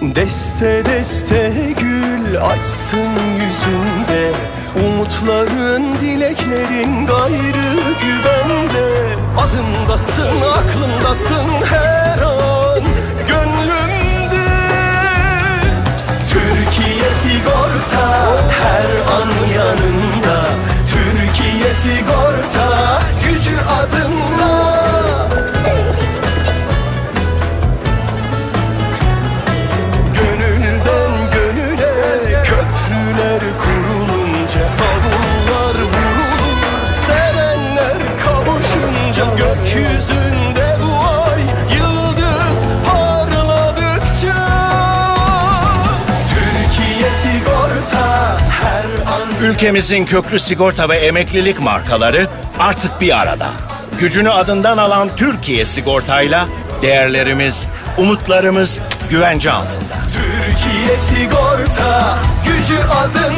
Deste deste gül açsın yüzünde Umutların, dileklerin gayrı güvende. Adımdasın, aklımdasın her an Gönlümde. Türkiye sigorta her an yanında. Türkiye sigorta gücü adında Ülkemizin köklü sigorta ve emeklilik markaları artık bir arada. Gücünü adından alan Türkiye sigortayla değerlerimiz, umutlarımız güvence altında. Türkiye sigorta gücü adı